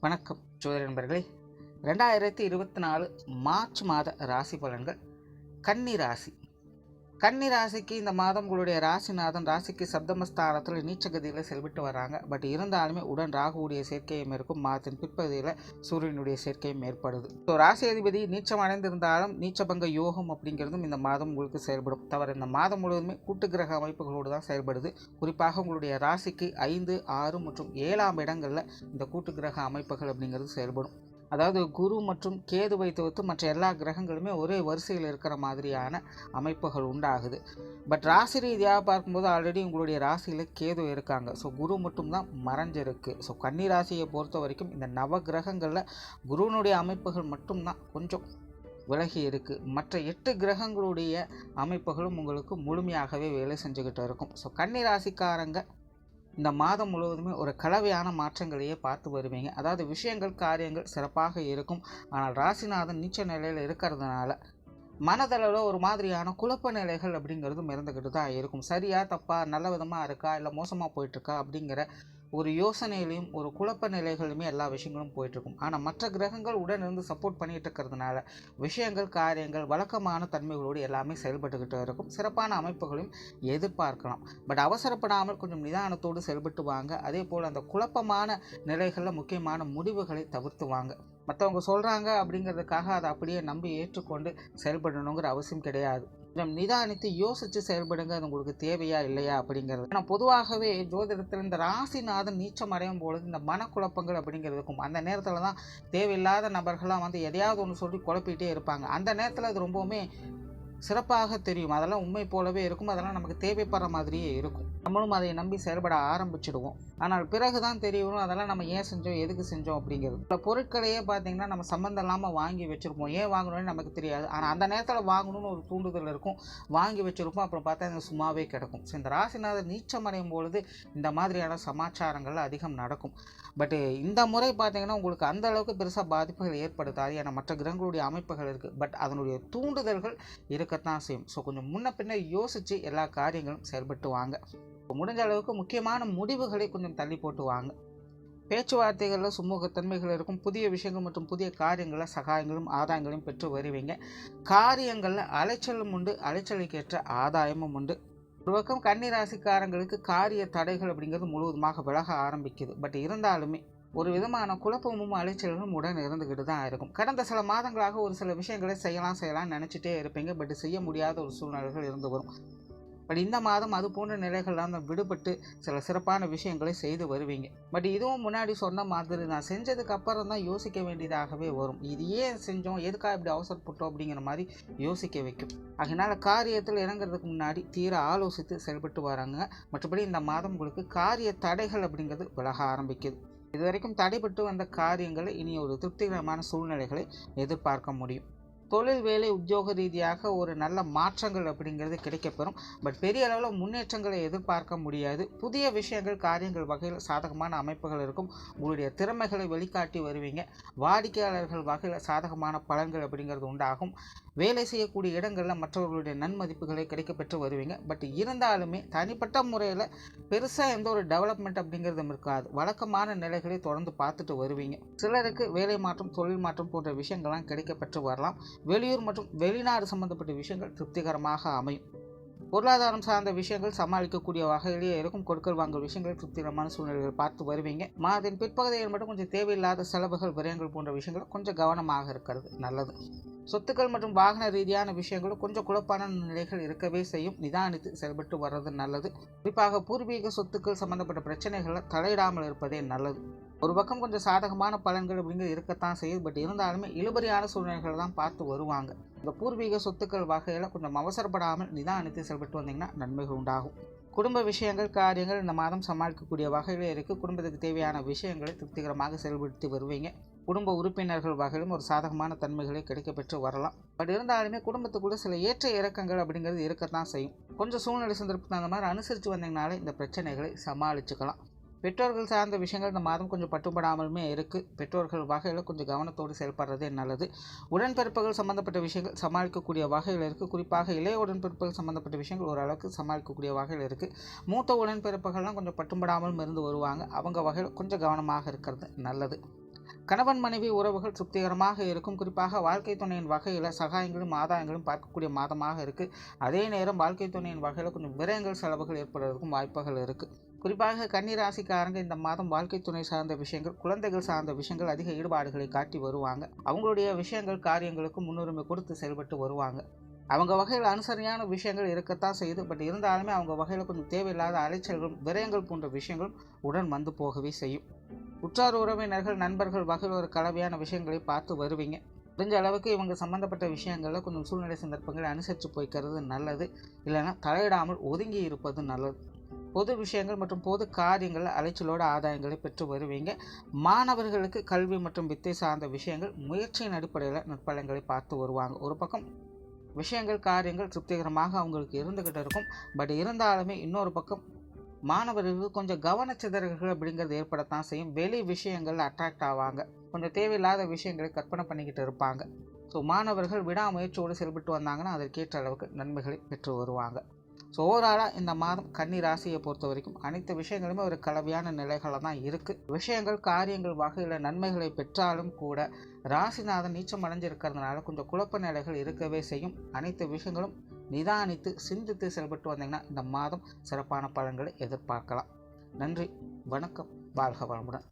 வணக்கம் ஜோதிட நண்பர்களே. ரெண்டாயிரத்தி இருபத்தி நாலு மார்ச் மாத ராசி பலன்கள் கன்னி ராசி. கன்னி ராசிக்கு இந்த மாதம் உங்களுடைய ராசிநாதன் ராசிக்கு சப்தமஸ்தானத்தில் நீச்சகதியில் செல்விட்டு வராங்க. பட் இருந்தாலுமே உடன் ராகுவுடைய சேர்க்கையும் இருக்கும். மாதத்தின் பிற்பகுதியில் சூரியனுடைய சேர்க்கையும் ஏற்படுது. ஸோ ராசி அதிபதி நீச்சம் அடைந்திருந்தாலும் நீச்சபங்க யோகம் அப்படிங்கிறதும் இந்த மாதம் உங்களுக்கு செயல்படும். தவிர இந்த மாதம் முழுவதுமே கூட்டு கிரக அமைப்புகளோடு தான் செயல்படுது. குறிப்பாக உங்களுடைய ராசிக்கு ஐந்து ஆறு மற்றும் ஏழாம் இடங்களில் இந்த கூட்டு கிரக அமைப்புகள் அப்படிங்கிறது செயல்படும். அதாவது குரு மற்றும் கேதுவை தவிர்த்து மற்ற எல்லா கிரகங்களுமே ஒரே வரிசையில் இருக்கிற மாதிரியான அமைப்புகள் உண்டாகுது. பட் ராசி ரீதியாக பார்க்கும்போது ஆல்ரெடி உங்களுடைய ராசியில் கேது இருக்காங்க. ஸோ குரு மட்டும்தான் மறைஞ்சிருக்கு. ஸோ கன்னி ராசியை பொறுத்த வரைக்கும் இந்த நவ கிரகங்களில் குருவினுடைய அமைப்புகள் மட்டும்தான் கொஞ்சம் விலகி இருக்குது மற்ற எட்டு கிரகங்களுடைய அமைப்புகளும் உங்களுக்கு முழுமையாகவே வேலை செஞ்சுக்கிட்டு இருக்கும். ஸோ கன்னி ராசிக்காரங்க இந்த மாதம் முழுவதுமே ஒரு கலவையான மாற்றங்களையே பார்த்து வருவீங்க. அதாவது விஷயங்கள் காரியங்கள் சிறப்பாக இருக்கும். ஆனால் ராசிநாதன் நீச்ச நிலையில் இருக்கிறதுனால மனதளவில் ஒரு மாதிரியான குழப்ப நிலைகள் அப்படிங்கிறதும் இருந்துக்கிட்டு தான் இருக்கும். சரியா தப்பா நல்ல விதமாக இருக்கா இல்லை மோசமாக போயிட்டுருக்கா அப்படிங்கிற ஒரு யோசனையிலையும் ஒரு குழப்ப நிலைகளுமே எல்லா விஷயங்களும் போயிட்டுருக்கும். ஆனால் மற்ற கிரகங்கள் உடன் இருந்து சப்போர்ட் பண்ணிட்டு இருக்கிறதுனால விஷயங்கள் காரியங்கள் வழக்கமான தன்மைகளோடு எல்லாமே செயல்பட்டுக்கிட்டு இருக்கும். சிறப்பான அமைப்புகளையும் எதிர்பார்க்கலாம். பட் அவசரப்படாமல் கொஞ்சம் நிதானத்தோடு செயல்பட்டு வாங்க. அதே போல் அந்த குழப்பமான நிலைகளில் முக்கியமான முடிவுகளை தவிர்த்து வாங்க. மற்றவங்க சொல்கிறாங்க அப்படிங்கிறதுக்காக அதை அப்படியே நம்பி ஏற்றுக்கொண்டு செயல்படணுங்கிற அவசியம் கிடையாது. கொஞ்சம் நிதானித்து யோசித்து செயல்படுங்க. அது உங்களுக்கு தேவையா இல்லையா அப்படிங்கிறது. ஆனால் பொதுவாகவே ஜோதிடத்தில் இந்த ராசிநாதன் நீச்சம் அடையும் பொழுது இந்த மனக்குழப்பங்கள் அப்படிங்கிறது இருக்கும். அந்த நேரத்தில் தான் தேவையில்லாத நபர்களாக வந்து எதையாவது ஒன்று சொல்லி குழப்பிகிட்டே இருப்பாங்க. அந்த நேரத்தில் அது ரொம்பவுமே சிறப்பாக தெரியும். அதெல்லாம் உண்மை போலவே இருக்கும். அதெல்லாம் நமக்கு தேவைப்படுற மாதிரியே இருக்கும். நம்மளும் அதை நம்பி செயல்பட ஆரம்பிச்சிடுவோம். ஆனால் பிறகு தான் தெரியணும் அதெல்லாம் நம்ம ஏன் செஞ்சோம்? எதுக்கு செஞ்சோம்? அப்படிங்கிறது. இப்போ பொருட்களையே பார்த்தீங்கன்னா நம்ம சம்மந்தம் இல்லாமல் வாங்கி வச்சுருப்போம். ஏன் வாங்கணும்னு நமக்கு தெரியாது. ஆனால் அந்த நேரத்தில் வாங்கணும்னு ஒரு தூண்டுதல் இருக்கும். வாங்கி வச்சுருப்போம். அப்புறம் பார்த்தா அது சும்மாவே கிடக்கும். ஸோ இந்த ராசிநாதர் நீச்சம் அடையும் பொழுது இந்த மாதிரியான சமாச்சாரங்கள் அதிகம் நடக்கும். பட்டு இந்த முறை பார்த்தீங்கன்னா உங்களுக்கு அந்த அளவுக்கு பெருசாக பாதிப்புகள் ஏற்படுத்தாது. ஏன்னா மற்ற கிரகங்களுடைய அமைப்புகள் இருக்குது பட் அதனுடைய தூண்டுதல்கள் இருக்கு. இருக்கத்தான் செய்யும். ஸோ கொஞ்சம் முன்ன பின்ன யோசித்து எல்லா காரியங்களும் செயல்பட்டு வாங்க. முடிஞ்ச அளவுக்கு முக்கியமான முடிவுகளை கொஞ்சம் தள்ளி போட்டு வாங்க. பேச்சுவார்த்தைகளில் சுமூகத்தன்மைகள் இருக்கும். புதிய விஷயங்கள் மற்றும் புதிய காரியங்களில் சகாயங்களும் ஆதாயங்களையும் பெற்று வருவீங்க. காரியங்களில் அலைச்சலும் உண்டு. அலைச்சலுக்கேற்ற ஆதாயமும் உண்டு. ஒரு பக்கம் கன்னிராசிக்காரங்களுக்கு காரிய தடைகள் அப்படிங்கிறது முழுவதுமாக விலக ஆரம்பிக்குது. பட் இருந்தாலுமே ஒரு விதமான குழப்பமும் அலைச்சல்களும் உடன் இருந்துக்கிட்டு தான் இருக்கும். கடந்த சில மாதங்களாக ஒரு சில விஷயங்களை செய்யலாம் செய்யலாம்னு நினச்சிட்டே இருப்பீங்க. பட் செய்ய முடியாத ஒரு சூழ்நிலைகள் இருந்து வரும். பட் இந்த மாதம் அது போன்ற நிலைகள்லாம் விடுபட்டு சில சிறப்பான விஷயங்களை செய்து வருவீங்க. பட் இதுவும் முன்னாடி சொன்ன மாதிரி நான் செஞ்சதுக்கு அப்புறம் தான் யோசிக்க வேண்டியதாகவே வரும். இது ஏன் செஞ்சோம்? எதுக்காக இப்படி அவசரப்பட்டோம்? அப்படிங்கிற மாதிரி யோசிக்க வைக்கும். அதனால் காரியத்தில் இறங்குறதுக்கு முன்னாடி தீர ஆலோசித்து செயல்பட்டு வராங்க. மற்றபடி இந்த மாதம் உங்களுக்கு காரிய தடைகள் அப்படிங்கிறது விலக ஆரம்பிக்குது. இது வரைக்கும் தடைபட்டு வந்த காரியங்களை இனி ஒரு திருப்திகரமான சூழ்நிலைகளை எதிர்பார்க்க முடியும். தொழில் வேலை உத்தியோக ரீதியாக ஒரு நல்ல மாற்றங்கள் அப்படிங்கிறது கிடைக்கப்பெறும். பட் பெரிய அளவில் முன்னேற்றங்களை எதிர்பார்க்க முடியாது. புதிய விஷயங்கள் காரியங்கள் வகையில் சாதகமான அமைப்புகள் இருக்கும். உங்களுடைய திறமைகளை வெளிக்காட்டி வருவீங்க. வாடிக்கையாளர்கள் வகையில் சாதகமான பலன்கள் அப்படிங்கிறது உண்டாகும். வேலை செய்யக்கூடிய இடங்களில் மற்றவர்களுடைய நன்மதிப்புகளை கிடைக்கப்பெற்று வருவீங்க. பட் இருந்தாலுமே தனிப்பட்ட முறையில் பெருசாக எந்த ஒரு டெவலப்மெண்ட் அப்படிங்கிறதும் இருக்காது. வழக்கமான நிலைகளை தொடர்ந்து பார்த்துட்டு வருவீங்க. சிலருக்கு வேலை மாற்றம் தொழில் மாற்றம் போன்ற விஷயங்கள்லாம் கிடைக்கப்பெற்று வரலாம். வெளியூர் மற்றும் வெளிநாடு சம்பந்தப்பட்ட விஷயங்கள் திருப்திகரமாக அமையும். பொருளாதாரம் சார்ந்த விஷயங்கள் சமாளிக்கக்கூடிய வகையிலேயே இருக்கும் கொடுக்கல் வாங்கல் விஷயங்கள் திருப்திகரமான சூழ்நிலைகள் பார்த்து வருவீங்க. மாதத்தின் பிற்பகுதியில் மட்டும் கொஞ்சம் தேவையில்லாத செலவுகள் விரயங்கள் போன்ற விஷயங்கள் கொஞ்சம் கவனமாக இருக்கிறது நல்லது. சொத்துக்கள் மற்றும் வாகன ரீதியான விஷயங்களும் கொஞ்சம் குழப்பான நிலைகள் இருக்கவே செய்யும். நிதானித்து செயல்பட்டு வர்றது நல்லது. குறிப்பாக பூர்வீக சொத்துக்கள் சம்பந்தப்பட்ட பிரச்சனைகளை தலையிடாமல் இருப்பதே நல்லது. ஒரு பக்கம் கொஞ்சம் சாதகமான பலன்கள் அப்படிங்கிறது இருக்கத்தான் செய்யுது. பட் இருந்தாலுமே இழுபறியான சூழ்நிலைகள் தான் பார்த்து வருவாங்க. இந்த பூர்வீக சொத்துக்கள் வகையில் கொஞ்சம் அவசரப்படாமல் நிதானித்து செயல்பட்டு வந்தீங்கன்னா நன்மைகள் உண்டாகும். குடும்ப விஷயங்கள் காரியங்கள் இந்த மாதம் சமாளிக்கக்கூடிய வகையில் இருக்குது குடும்பத்துக்கு தேவையான விஷயங்களை திருப்திகரமாக செயல்படுத்தி வருவீங்க. குடும்ப உறுப்பினர்கள் வகையிலும் ஒரு சாதகமான தன்மைகளை கிடைக்கப்பெற்று வரலாம். பட் இருந்தாலுமே குடும்பத்துக்குள்ள சில ஏற்ற இறக்கங்கள் அப்படிங்கிறது இருக்கத்தான் செய்யும். கொஞ்சம் சூழ்நிலை சந்தர்ப்பத்துக்கு அந்த மாதிரி அனுசரித்து வந்தீங்கனாலே இந்த பிரச்சனைகளை சமாளிச்சுக்கலாம். பெற்றோர்கள் சார்ந்த விஷயங்கள் இந்த மாதம் கொஞ்சம் பட்டுப்படாமலுமே இருக்குது பெற்றோர்கள் வகையில் கொஞ்சம் கவனத்தோடு செயல்படுறதே நல்லது. உடன்பிறப்புகள் சம்மந்தப்பட்ட விஷயங்கள் சமாளிக்கக்கூடிய வகையில் இருக்குது குறிப்பாக இளைய உடன்பிறப்புகள் சம்மந்தப்பட்ட விஷயங்கள் ஓரளவுக்கு சமாளிக்கக்கூடிய வகையில் இருக்குது மூத்த உடன்பிறப்புகள்லாம் கொஞ்சம் பட்டுப்படாமலும் இருந்து வருவாங்க. அவங்க வகையில் கொஞ்சம் கவனமாக இருக்கிறது நல்லது. கணவன் மனைவி உறவுகள் திருப்திகரமாக இருக்கும். குறிப்பாக வாழ்க்கை துணையின் வகையில் சகாயங்களும் ஆதாயங்களும் பார்க்கக்கூடிய மாதமாக இருக்குது அதே நேரம் வாழ்க்கை துணையின் வகையில் கொஞ்சம் விரயங்கள் செலவுகள் ஏற்படுவதற்கும் வாய்ப்புகள் இருக்குது குறிப்பாக கன்னிராசிக்காரங்க இந்த மாதம் வாழ்க்கை துணை சார்ந்த விஷயங்கள் குழந்தைகள் சார்ந்த விஷயங்கள் அதிக ஈடுபாடுகளை காட்டி வருவாங்க. அவங்களுடைய விஷயங்கள் காரியங்களுக்கு முன்னுரிமை கொடுத்து செயல்பட்டு வருவாங்க. அவங்க வகையில் அனுசரியான விஷயங்கள் இருக்கத்தான் செய்யுது. பட் இருந்தாலுமே அவங்க வகையில் கொஞ்சம் தேவையில்லாத அலைச்சல்களும் விரயங்கள் போன்ற விஷயங்களும் உடன் வந்து போகவே செய்யும். உற்றார் உறவினர்கள் நண்பர்கள் வகையில் ஒரு கலவையான விஷயங்களை பார்த்து வருவீங்க. முடிஞ்ச அளவுக்கு இவங்க சம்மந்தப்பட்ட விஷயங்களில் கொஞ்சம் சூழ்நிலை சந்தர்ப்பங்களை அனுசரித்து போய்க்கிறது நல்லது. இல்லைன்னா தலையிடாமல் ஒதுங்கி இருப்பது நல்லது. பொது விஷயங்கள் மற்றும் பொது காரியங்கள் அலைச்சலோட ஆதாயங்களை பெற்று வருவீங்க. மாணவர்களுக்கு கல்வி மற்றும் வித்தை சார்ந்த விஷயங்கள் முயற்சியின் அடிப்படையில் நற்பலன்களை பார்த்து வருவாங்க. ஒரு பக்கம் விஷயங்கள் காரியங்கள் திருப்திகரமாக அவங்களுக்கு இருந்துக்கிட்டு இருக்கும். பட் இருந்தாலுமே இன்னொரு பக்கம் மாணவர்களுக்கு கொஞ்சம் கவனச்சிதறல்கள் அப்படிங்கிறது ஏற்படத்தான் செய்யும். வெளி விஷயங்கள் அட்ராக்ட் ஆவாங்க. கொஞ்சம் தேவையில்லாத விஷயங்களை கற்பனை பண்ணிக்கிட்டு இருப்பாங்க. ஸோ மாணவர்கள் விடாமுயற்சியோடு செயல்பட்டு வந்தாங்கன்னா அதற்கேற்ற அளவுக்கு நன்மைகளை பெற்று வருவாங்க. ஸோ ஓவராலாக இந்த மாதம் கன்னி ராசியை பொறுத்த வரைக்கும் அனைத்து விஷயங்களுமே ஒரு கலவையான நிலைகளில் தான் இருக்குது விஷயங்கள் காரியங்கள் வகையில் நன்மைகளை பெற்றாலும் கூட ராசிநாதன் நீச்சம் அடைஞ்சிருக்கிறதுனால கொஞ்சம் குழப்ப நிலைகள் இருக்கவே செய்யும். அனைத்து விஷயங்களும் நிதானித்து சிந்தித்து செயல்பட்டு வந்தீங்கன்னா இந்த மாதம் சிறப்பான பலன்களை எதிர்பார்க்கலாம். நன்றி வணக்கம் வாழ்க வளமுடன்.